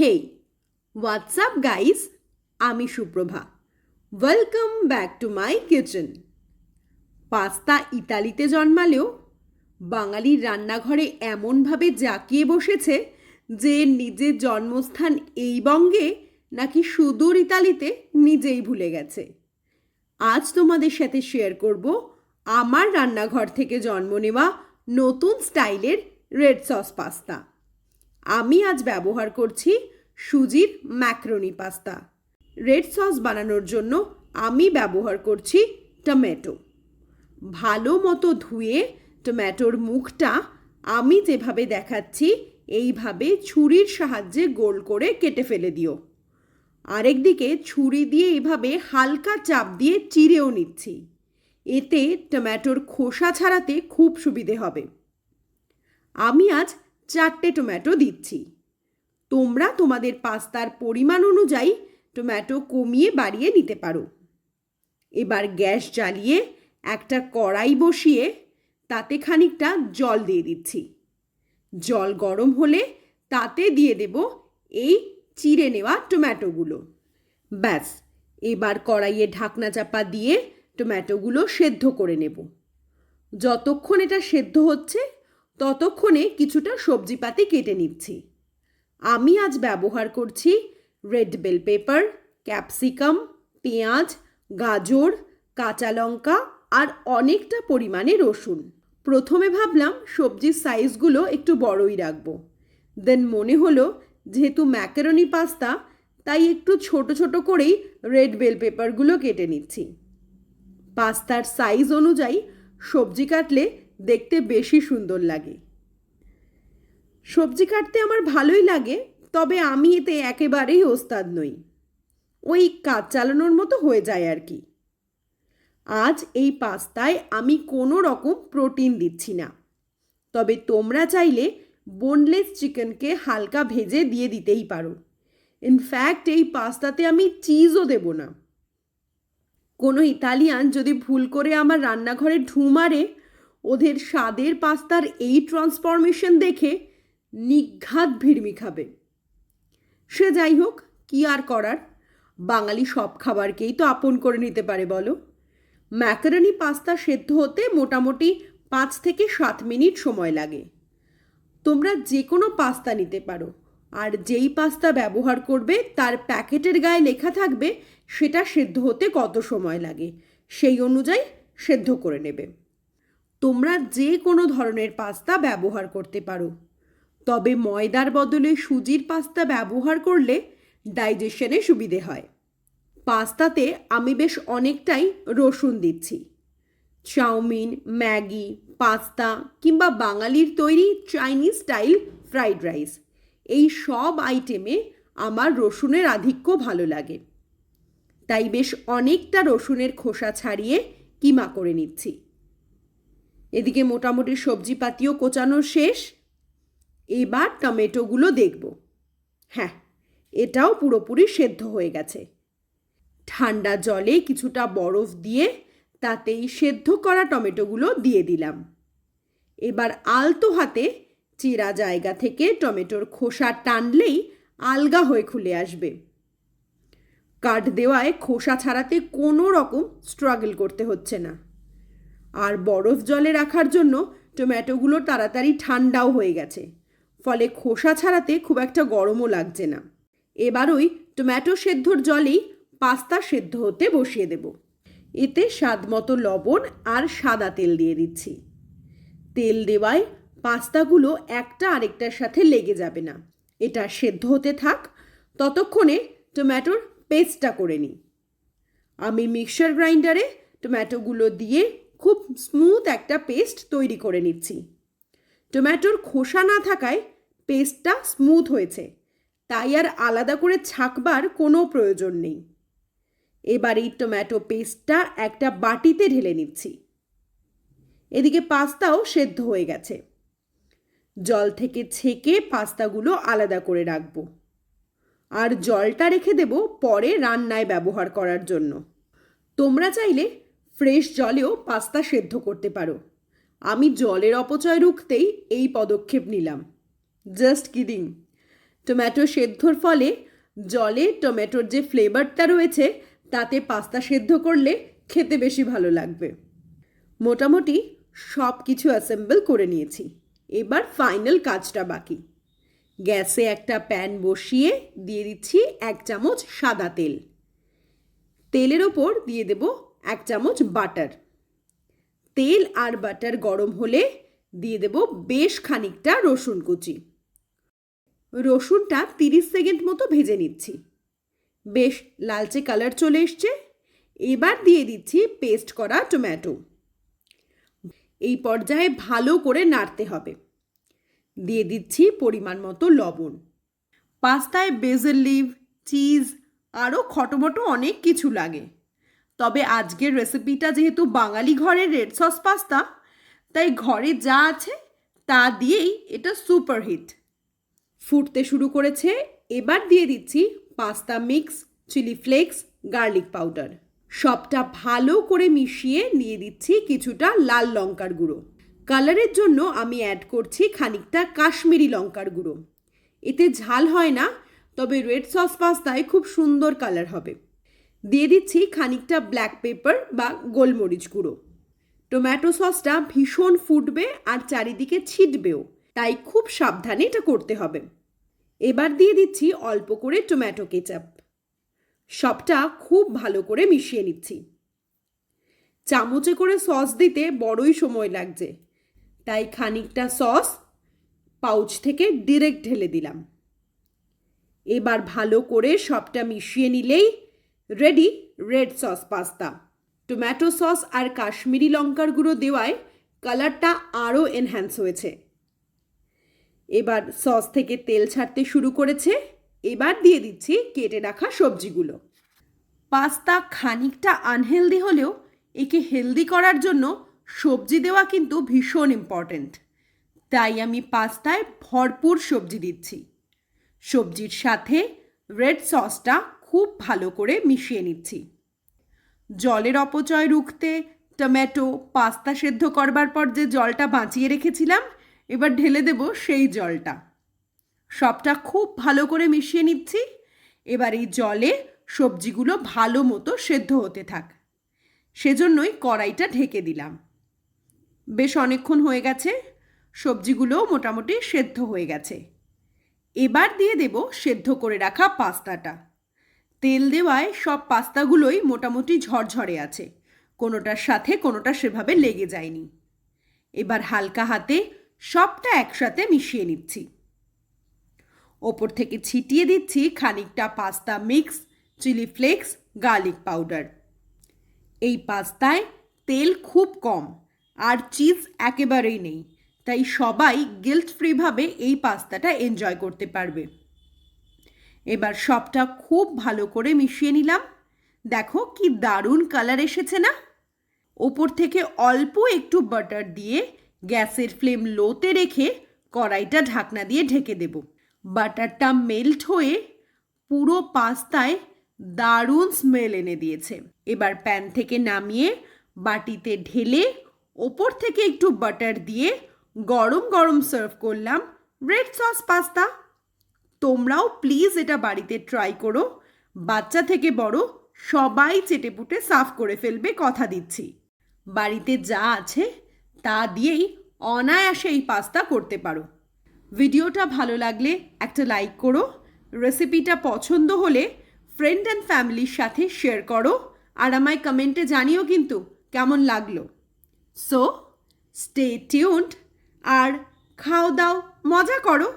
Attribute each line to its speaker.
Speaker 1: হেই WhatsApp guys আমি Suprabha. Welcome back to my kitchen pasta ইতালিতে জন্মালেও বাঙালির রান্নাঘরে এমনভাবে জাঁকিয়ে বসেছে যে নিজের জন্মস্থান এই বঙ্গে নাকি সুদূর ইতালিতে নিজেই ভুলে গেছে। আজ তোমাদের সাথে শেয়ার করব আমার রান্নাঘর থেকে জন্ম নেওয়া নতুন স্টাইলের রেড সস পাস্তা। আমি আজ ব্যবহার করছি সুজির ম্যাক্রোনি পাস্তা। রেড সস বানানোর জন্য আমি ব্যবহার করছি টমেটো। ভালো মতো ধুয়ে টমেটোর মুখটা আমি যেভাবে দেখাচ্ছি, এইভাবে ছুরির সাহায্যে গোল করে কেটে ফেলে দিও। আরেকদিকে ছুরি দিয়ে এইভাবে হালকা চাপ দিয়ে চিড়েও নিচ্ছি। এতে টমেটোর খোসা ছাড়াতে খুব সুবিধে হবে। আমি আজ চারটে টমেটো দিচ্ছি। তোমরা তোমাদের পাস্তার পরিমাণ অনুযায়ী টমেটো কমিয়ে বাড়িয়ে নিতে পারো। এবার গ্যাস জ্বালিয়ে একটা কড়াই বসিয়ে তাতে খানিকটা জল দিয়ে দিচ্ছি। জল গরম হলে তাতে দিয়ে দেব এই চিড়ে নেওয়া টমেটোগুলো ব্যাস, এবার কড়াইয়ে ঢাকনা চাপা দিয়ে টমেটোগুলো সেদ্ধ করে নেব। যতক্ষণ এটা সেদ্ধ হচ্ছে ততক্ষণে কিছুটা সবজিপাতি কেটে নিচ্ছি। আমি আজ ব্যবহার করছি রেড বেল পেপার, ক্যাপসিকাম, পেঁয়াজ, গাজর, কাঁচা লঙ্কা আর অনেকটা পরিমাণে রসুন। প্রথমে ভাবলাম সবজির সাইজগুলো একটু বড়ই রাখব। দেন মনে হলো যেহেতু ম্যাকারনি পাস্তা, তাই একটু ছোট ছোট করেই রেড বেল পেপারগুলো কেটে নিচ্ছি। পাস্তার সাইজ অনুযায়ী সবজি কাটলে দেখতে বেশি সুন্দর লাগে। সবজি কাটতে আমার ভালোই লাগে, তবে আমি এতে একেবারেই ওস্তাদ নই। ওই কাজ চালানোর মতো হয়ে যায় আর কি। আজ এই পাস্তায় আমি কোনো রকম প্রোটিন দিচ্ছি না। তবে তোমরা চাইলে বোনলেস চিকেনকে হালকা ভেজে দিয়ে দিতেই পারো। ইনফ্যাক্ট এই পাস্তাতে আমি চিজও দেব না। কোনো ইতালিয়ান যদি ভুল করে আমার রান্নাঘরে ঢু মারে ওদের স্বাদের পাস্তার এই ট্রান্সফরমেশন দেখে নিঘাত ভিড়মি খাবে। সে যাই হোক, কি আর করার? বাঙালি সব খাবারকেই তো আপন করে নিতে পারে, বলো। ম্যাকারনি পাস্তা সেদ্ধ হতে মোটামুটি পাঁচ থেকে সাত মিনিট সময় লাগে। তোমরা যে কোনো পাস্তা নিতে পারো, আর যেই পাস্তা ব্যবহার করবে, তার প্যাকেটের গায়ে লেখা থাকবে, সেটা সেদ্ধ হতে কত সময় লাগে, সেই অনুযায়ী সেদ্ধ করে নেবে। তোমরা যে কোনো ধরনের পাস্তা ব্যবহার করতে পারো। তবে ময়দার বদলে সুজির পাস্তা ব্যবহার করলে ডাইজেশনে সুবিধে হয়। পাস্তাতে আমি বেশ অনেকটাই রসুন দিচ্ছি। চাউমিন, ম্যাগি, পাস্তা কিংবা বাঙালির তৈরি চাইনিজ স্টাইল ফ্রাইড রাইস, এই সব আইটেমে আমার রসুনের আধিক্য ভালো লাগে। তাই বেশ অনেকটা রসুনের খোসা ছাড়িয়ে কিমা করে নিচ্ছি। এদিকে মোটামুটি সবজিপাতিও কোচানো শেষ। এবার টমেটোগুলো দেখব। হ্যাঁ এটাও পুরোপুরি সেদ্ধ হয়ে গেছে। ঠান্ডা জলে কিছুটা বরফ দিয়ে তাতেই সেদ্ধ করা টমেটোগুলো দিয়ে দিলাম। এবার আলতো হাতে চেরা জায়গা থেকে টমেটোর খোসা টানলেই আলগা হয়ে খুলে আসবে। কাঠ দেওয়ায় খোসা ছাড়াতে কোনো রকম স্ট্রাগল করতে হচ্ছে না। আর বরফ জলে রাখার জন্য টমেটোগুলো তাড়াতাড়ি ঠান্ডাও হয়ে গেছে। ফলে খোসা ছাড়াতে খুব একটা গরমও লাগছে না। এবার ওই টমেটো সেদ্ধর জলেই পাস্তা সেদ্ধ হতে বসিয়ে দেব। এতে স্বাদ মতো লবণ আর সাদা তেল দিয়ে দিচ্ছি। তেল দেওয়ায় পাস্তাগুলো একটা আরেকটার সাথে লেগে যাবে না। এটা সেদ্ধ হতে থাক, ততক্ষণে টমেটোর পেস্টটা করে নিই। আমি মিক্সার গ্রাইন্ডারে টমেটোগুলো দিয়ে খুব স্মুথ একটা পেস্ট তৈরি করে নিচ্ছি। টমেটোর খোসা না থাকায় পেস্টটা স্মুথ হয়েছে, তাই আর আলাদা করে ছাকবার কোনো প্রয়োজন নেই। এবার এই টমেটো পেস্টটা একটা বাটিতে ঢেলে নিচ্ছি। এদিকে পাস্তাও সেদ্ধ হয়ে গেছে। জল থেকে ছেঁকে পাস্তাগুলো আলাদা করে রাখব। আর জলটা রেখে দেব পরে রান্নায় ব্যবহার করার জন্য। তোমরা চাইলে ফ্রেশ জলেও পাস্তা সেদ্ধ করতে পারো। আমি জলের অপচয় রুখতেই এই পদক্ষেপ নিলাম। Just kidding. টমেটো সেদ্ধর ফলে জলে টমেটোর যে ফ্লেভারটা রয়েছে, তাতে পাস্তা সেদ্ধ করলে খেতে বেশি ভালো লাগবে। মোটামুটি সব কিছু অ্যাসেম্বল করে নিয়েছি। এবার ফাইনাল কাজটা বাকি। গ্যাসে একটা প্যান বসিয়ে দিয়ে দিচ্ছি এক চামচ সাদা তেল। তেলের ওপর দিয়ে দেব এক চামচ বাটার তেল আর বাটার গরম হলে দিয়ে দেব বেশ খানিকটা রসুন কুচি। রসুনটা তিরিশ সেকেন্ড মতো ভেজে নিচ্ছি। বেশ লালচে কালার চলে এসছে। এবার দিয়ে দিচ্ছি পেস্ট করা টমেটো এই পর্যায়ে ভালো করে নাড়তে হবে। দিয়ে দিচ্ছি পরিমাণ মতো লবণ। পাস্তায় বেজেল লিভ চিজ আরও খটোমটো অনেক কিছু লাগে। তবে আজকের রেসিপিটা যেহেতু বাঙালি ঘরের রেড সস পাস্তা তাই ঘরে যা আছে তা দিয়েই এটা সুপার হিট ফুটতে শুরু করেছে, এবার দিয়ে দিচ্ছি pasta mix chili flakes garlic powder সবটা ভালো করে মিশিয়ে নিয়ে দিচ্ছি কিছুটা লাল লঙ্কার গুঁড়ো। কালারের জন্য আমি অ্যাড করছি খানিকটা কাশ্মীরি লঙ্কার গুঁড়ো। এতে ঝাল হয় না, তবে রেড সস পাস্তায় খুব সুন্দর কালার হবে। দিয়ে দিচ্ছি খানিকটা ব্ল্যাক পেপার বা গোলমরিচ গুঁড়ো। টোম্যাটো সসটা ভীষণ ফুটবে আর চারিদিকে ছিটবেও, তাই খুব সাবধানে এটা করতে হবে। এবার দিয়ে দিচ্ছি অল্প করে টমেটো কেচাপ সবটা খুব ভালো করে মিশিয়ে নিচ্ছি। চামচে করে সস দিতে বড়ই সময় লাগছে, তাই খানিকটা সস পাউচ থেকে ডিরেক্ট ঢেলে দিলাম। এবার ভালো করে সবটা মিশিয়ে নিলেই ready red sauce pasta. Tomato sauce আর কাশ্মীরি লঙ্কার গুঁড়ো দেওয়ায় কালারটা আরও এনহ্যান্স হয়েছে। এবার সস থেকে তেল ছাড়তে শুরু করেছে। এবার দিয়ে দিচ্ছি কেটে রাখা সবজিগুলো। পাস্তা খানিকটা আনহেলদি হলেও একে হেলদি করার জন্য সবজি দেওয়া কিন্তু ভীষণ ইম্পর্ট্যান্ট তাই আমি পাস্তায় ভরপুর সবজি দিচ্ছি। সবজির সাথে রেড সসটা খুব ভালো করে মিশিয়ে নিচ্ছি। জলের অপচয় রুখতে টমেটো পাস্তা সেদ্ধ করবার পর যে জলটা বাঁচিয়ে রেখেছিলাম, এবার ঢেলে দেব সেই জলটা। সবটা খুব ভালো করে মিশিয়ে নিচ্ছি। এবার এই জলে সবজিগুলো ভালো মতো সেদ্ধ হতে থাক। সেজন্যই কড়াইটা ঢেকে দিলাম। বেশ অনেকক্ষণ হয়ে গেছে সবজিগুলো মোটামুটি সেদ্ধ হয়ে গেছে। এবার দিয়ে দেব সেদ্ধ করে রাখা পাস্তাটা। তেল দেওয়ায় সব পাস্তাগুলোই মোটামুটি ঝরঝরে আছে। কোনোটার সাথে কোনোটা সেভাবে লেগে যায়নি। এবার হালকা হাতে সবটা একসাথে মিশিয়ে নিচ্ছি। ওপর থেকে ছিটিয়ে দিচ্ছি খানিকটা pasta mix, chili flakes, garlic powder. এই পাস্তায় তেল খুব কম, আর চিজ একেবারেই নেই, তাই সবাই গিল্ট ফ্রিভাবে এই পাস্তাটা এনজয় করতে পারবে। এবার সবটা খুব ভালো করে মিশিয়ে নিলাম। দেখো কি দারুণ কালার এসেছে না? ওপর থেকে অল্প একটু বাটার দিয়ে গ্যাসের ফ্লেম লোতে রেখে কড়াইটা ঢাকনা দিয়ে ঢেকে দেব। বাটারটা মেল্ট হয়ে পুরো পাস্তায় দারুণ স্মেল এনে দিয়েছে। এবার প্যান থেকে নামিয়ে বাটিতে ঢেলে ওপর থেকে একটু বাটার দিয়ে গরম গরম সার্ভ করলাম রেড সস পাস্তা। তোমরাও প্লিজ এটা বাড়িতে ট্রাই করো। বাচ্চা থেকে বড়, সবাই চেটেপুটে সাফ করে ফেলবে কথা দিচ্ছি। বাড়িতে যা আছে, তা দিয়েই অনায়াসে এই পাস্তা করতে পারো। ভিডিওটা ভালো লাগলে একটা লাইক করো। রেসিপিটা পছন্দ হলে ফ্রেন্ড অ্যান্ড ফ্যামিলির সাথে শেয়ার করো। আর আমায় কমেন্টে জানিও কিন্তু কেমন লাগল। সো স্টে টিউন্ড আর খাও দাও মজা করো।